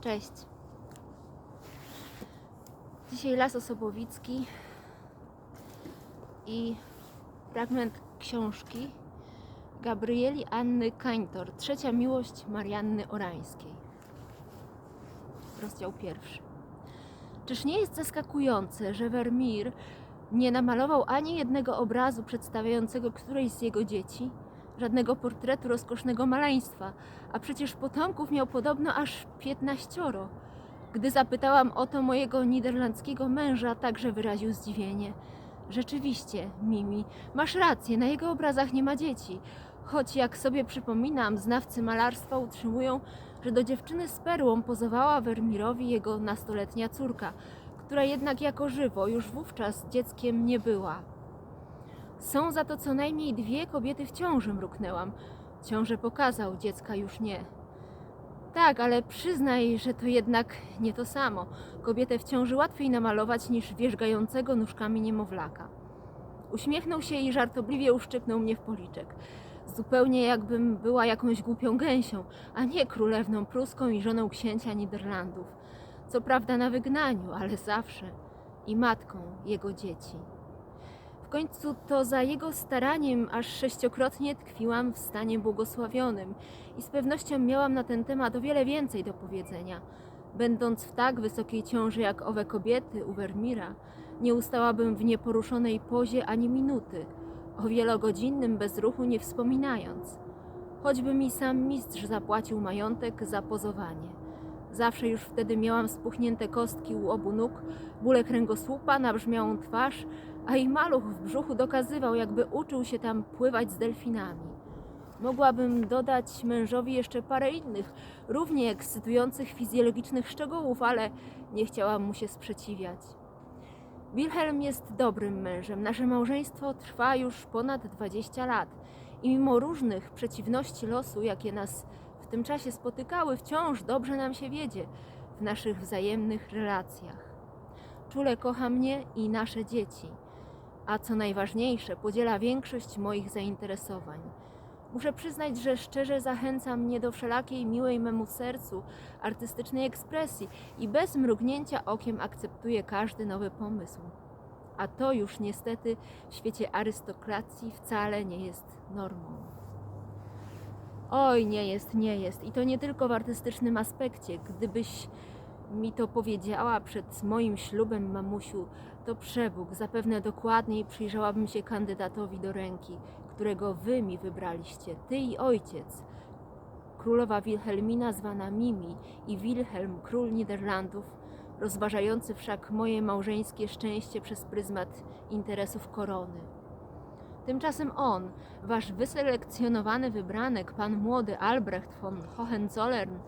Cześć. Dzisiaj Las Osobowicki i fragment książki Gabrieli Anny Kańtor Trzecia miłość Marianny Orańskiej. Rozdział pierwszy. Czyż nie jest zaskakujące, że Vermeer nie namalował ani jednego obrazu przedstawiającego którejś z jego dzieci, żadnego portretu rozkosznego maleństwa, a przecież potomków miał podobno aż piętnaścioro. Gdy zapytałam o to mojego niderlandzkiego męża, także wyraził zdziwienie. Rzeczywiście, Mimi, masz rację, na jego obrazach nie ma dzieci. Choć jak sobie przypominam, znawcy malarstwa utrzymują, że do dziewczyny z perłą pozowała Wermirowi jego nastoletnia córka, która jednak jako żywo już wówczas dzieckiem nie była. Są za to co najmniej dwie kobiety w ciąży, mruknęłam. Ciążę pokazał, dziecka już nie. Tak, ale przyznaj, że to jednak nie to samo. Kobietę w ciąży łatwiej namalować niż wierzgającego nóżkami niemowlaka. Uśmiechnął się i żartobliwie uszczypnął mnie w policzek. Zupełnie jakbym była jakąś głupią gęsią, a nie królewną pruską i żoną księcia Niderlandów. Co prawda na wygnaniu, ale zawsze. I matką jego dzieci. W końcu to za jego staraniem aż sześciokrotnie tkwiłam w stanie błogosławionym i z pewnością miałam na ten temat o wiele więcej do powiedzenia. Będąc w tak wysokiej ciąży jak owe kobiety u Vermira, nie ustałabym w nieporuszonej pozie ani minuty, o wielogodzinnym bezruchu nie wspominając. Choćby mi sam mistrz zapłacił majątek za pozowanie. Zawsze już wtedy miałam spuchnięte kostki u obu nóg, bóle kręgosłupa, nabrzmiałą twarz, a i maluch w brzuchu dokazywał, jakby uczył się tam pływać z delfinami. Mogłabym dodać mężowi jeszcze parę innych, równie ekscytujących fizjologicznych szczegółów, ale nie chciałam mu się sprzeciwiać. Wilhelm jest dobrym mężem. Nasze małżeństwo trwa już ponad 20 lat i mimo różnych przeciwności losu, jakie nas tym czasie spotykały, wciąż dobrze nam się wiedzie w naszych wzajemnych relacjach. Czule kocha mnie i nasze dzieci, a co najważniejsze, podziela większość moich zainteresowań. Muszę przyznać, że szczerze zachęca mnie do wszelakiej miłej memu sercu artystycznej ekspresji i bez mrugnięcia okiem akceptuje każdy nowy pomysł. A to już niestety w świecie arystokracji wcale nie jest normą. Oj, nie jest, nie jest. I to nie tylko w artystycznym aspekcie. Gdybyś mi to powiedziała przed moim ślubem, mamusiu, to przebóg. Zapewne dokładniej przyjrzałabym się kandydatowi do ręki, którego wy mi wybraliście, ty i ojciec. Królowa Wilhelmina zwana Mimi i Wilhelm, król Niderlandów, rozważający wszak moje małżeńskie szczęście przez pryzmat interesów korony. Tymczasem on, wasz wyselekcjonowany wybranek, pan młody Albrecht von Hohenzollern,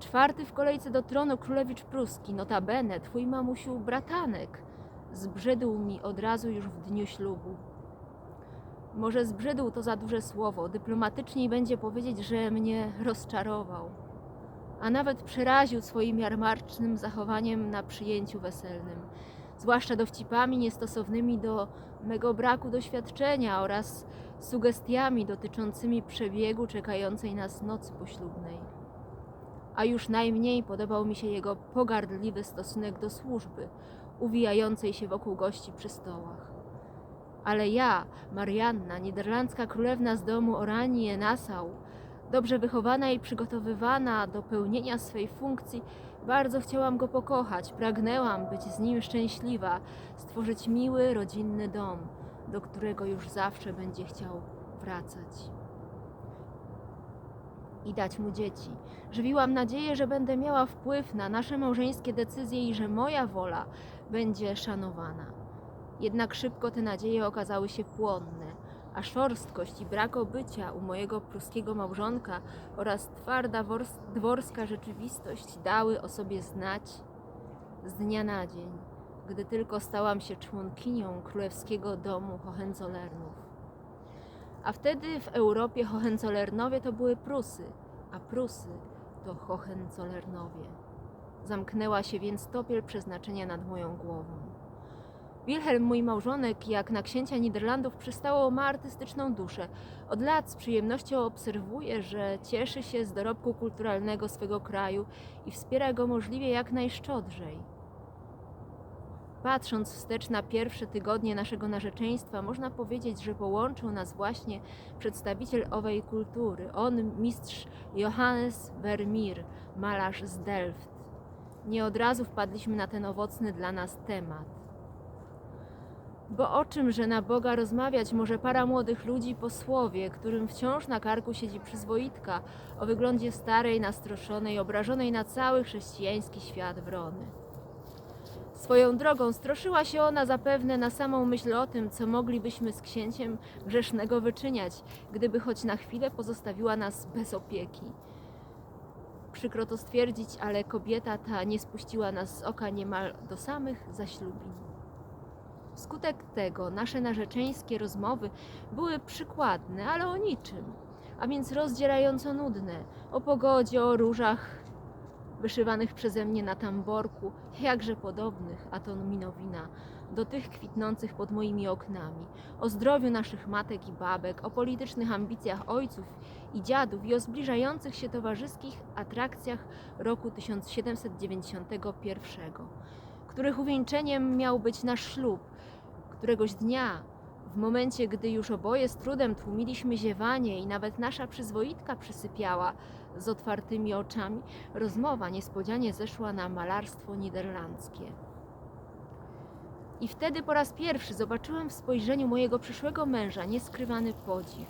czwarty w kolejce do tronu królewicz pruski, notabene twój mamusiu bratanek, zbrzydł mi od razu już w dniu ślubu. Może zbrzydł to za duże słowo, dyplomatyczniej będzie powiedzieć, że mnie rozczarował, a nawet przeraził swoim jarmarcznym zachowaniem na przyjęciu weselnym, zwłaszcza dowcipami niestosownymi do mego braku doświadczenia oraz sugestiami dotyczącymi przebiegu czekającej nas nocy poślubnej. A już najmniej podobał mi się jego pogardliwy stosunek do służby, uwijającej się wokół gości przy stołach. Ale ja, Marianna, niderlandzka królewna z domu Oranie Nassau, dobrze wychowana i przygotowywana do pełnienia swej funkcji, bardzo chciałam go pokochać, pragnęłam być z nim szczęśliwa, stworzyć miły, rodzinny dom, do którego już zawsze będzie chciał wracać. I dać mu dzieci. Żywiłam nadzieję, że będę miała wpływ na nasze małżeńskie decyzje i że moja wola będzie szanowana. Jednak szybko te nadzieje okazały się płonne, a szorstkość i brak obycia u mojego pruskiego małżonka oraz twarda wors- dworska rzeczywistość dały o sobie znać z dnia na dzień, gdy tylko stałam się członkinią królewskiego domu Hohenzollernów. A wtedy w Europie Hohenzollernowie to były Prusy, a Prusy to Hohenzollernowie. Zamknęła się więc topiel przeznaczenia nad moją głową. Wilhelm, mój małżonek, jak na księcia Niderlandów, przystało ma artystyczną duszę. Od lat z przyjemnością obserwuję, że cieszy się z dorobku kulturalnego swego kraju i wspiera go możliwie jak najszczodrzej. Patrząc wstecz na pierwsze tygodnie naszego narzeczeństwa, można powiedzieć, że połączył nas właśnie przedstawiciel owej kultury. On, mistrz Johannes Vermeer, malarz z Delft. Nie od razu wpadliśmy na ten owocny dla nas temat. Bo o czymże na Boga rozmawiać może para młodych ludzi po słowie, którym wciąż na karku siedzi przyzwoitka o wyglądzie starej, nastroszonej, obrażonej na cały chrześcijański świat wrony. Swoją drogą stroszyła się ona zapewne na samą myśl o tym, co moglibyśmy z księciem grzesznego wyczyniać, gdyby choć na chwilę pozostawiła nas bez opieki. Przykro to stwierdzić, ale kobieta ta nie spuściła nas z oka niemal do samych zaślubin. Wskutek tego nasze narzeczeńskie rozmowy były przykładne, ale o niczym, a więc rozdzierająco nudne, o pogodzie, o różach wyszywanych przeze mnie na tamborku, jakże podobnych, a to minowina, do tych kwitnących pod moimi oknami, o zdrowiu naszych matek i babek, o politycznych ambicjach ojców i dziadów i o zbliżających się towarzyskich atrakcjach roku 1791, których uwieńczeniem miał być nasz ślub, któregoś dnia, w momencie, gdy już oboje z trudem tłumiliśmy ziewanie i nawet nasza przyzwoitka przysypiała z otwartymi oczami, rozmowa niespodzianie zeszła na malarstwo niderlandzkie. I wtedy po raz pierwszy zobaczyłem w spojrzeniu mojego przyszłego męża nieskrywany podziw.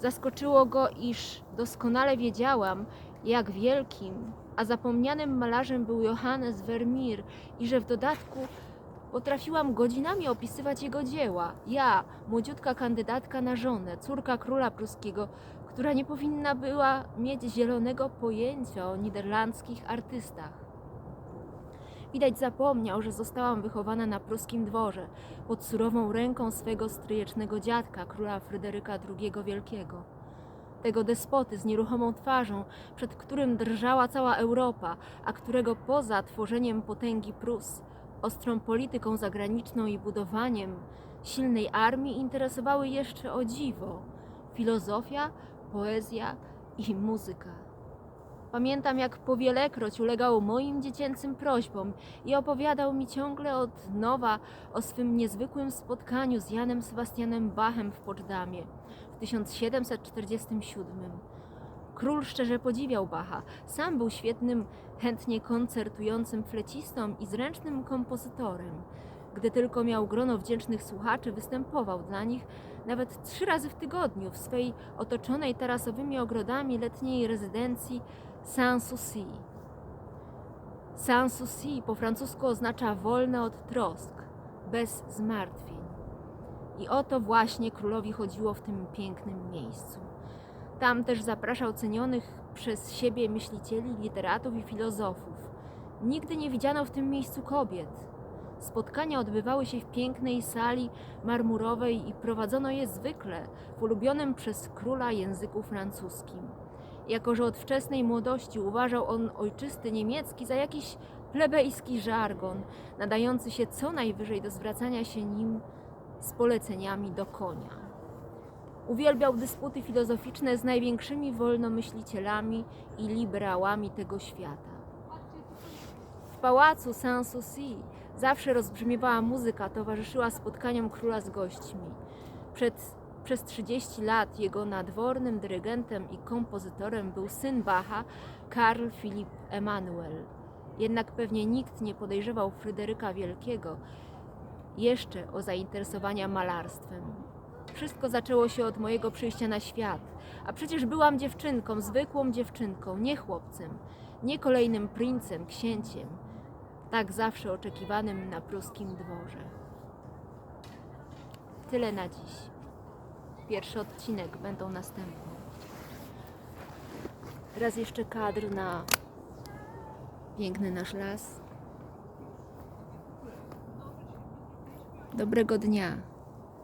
Zaskoczyło go, iż doskonale wiedziałam, jak wielkim, a zapomnianym malarzem był Johannes Vermeer i że w dodatku Potrafiłam godzinami opisywać jego dzieła. Ja, młodziutka kandydatka na żonę, córka króla pruskiego, która nie powinna była mieć zielonego pojęcia o niderlandzkich artystach. Widać zapomniał, że zostałam wychowana na pruskim dworze, pod surową ręką swego stryjecznego dziadka, króla Fryderyka II Wielkiego. Tego despoty z nieruchomą twarzą, przed którym drżała cała Europa, a którego poza tworzeniem potęgi Prus ostrą polityką zagraniczną i budowaniem silnej armii interesowały jeszcze o dziwo filozofia, poezja i muzyka. Pamiętam, jak powielekroć ulegał moim dziecięcym prośbom i opowiadał mi ciągle od nowa o swym niezwykłym spotkaniu z Janem Sebastianem Bachem w Poczdamie w 1747. Król szczerze podziwiał Bacha. Sam był świetnym, chętnie koncertującym flecistą i zręcznym kompozytorem. Gdy tylko miał grono wdzięcznych słuchaczy, występował dla nich nawet trzy razy w tygodniu w swej otoczonej tarasowymi ogrodami letniej rezydencji Sanssouci. Sanssouci po francusku oznacza wolne od trosk, bez zmartwień. I o to właśnie królowi chodziło w tym pięknym miejscu. Tam też zapraszał cenionych przez siebie myślicieli, literatów i filozofów. Nigdy nie widziano w tym miejscu kobiet. Spotkania odbywały się w pięknej sali marmurowej i prowadzono je zwykle w ulubionym przez króla języku francuskim. Jako, że od wczesnej młodości uważał on ojczysty niemiecki za jakiś plebejski żargon, nadający się co najwyżej do zwracania się nim z poleceniami do konia. Uwielbiał dysputy filozoficzne z największymi wolnomyślicielami i liberałami tego świata. W pałacu Sanssouci zawsze rozbrzmiewała muzyka, towarzyszyła spotkaniom króla z gośćmi. Przed, przez 30 lat jego nadwornym dyrygentem i kompozytorem był syn Bacha, Karl Philipp Emanuel. Jednak pewnie nikt nie podejrzewał Fryderyka Wielkiego jeszcze o zainteresowania malarstwem. Wszystko zaczęło się od mojego przyjścia na świat, a przecież byłam dziewczynką, zwykłą dziewczynką, nie chłopcem, nie kolejnym princem, księciem, tak zawsze oczekiwanym na pruskim dworze. Tyle na dziś. Pierwszy odcinek będą następne. Raz jeszcze kadr na piękny nasz las. Dobrego dnia.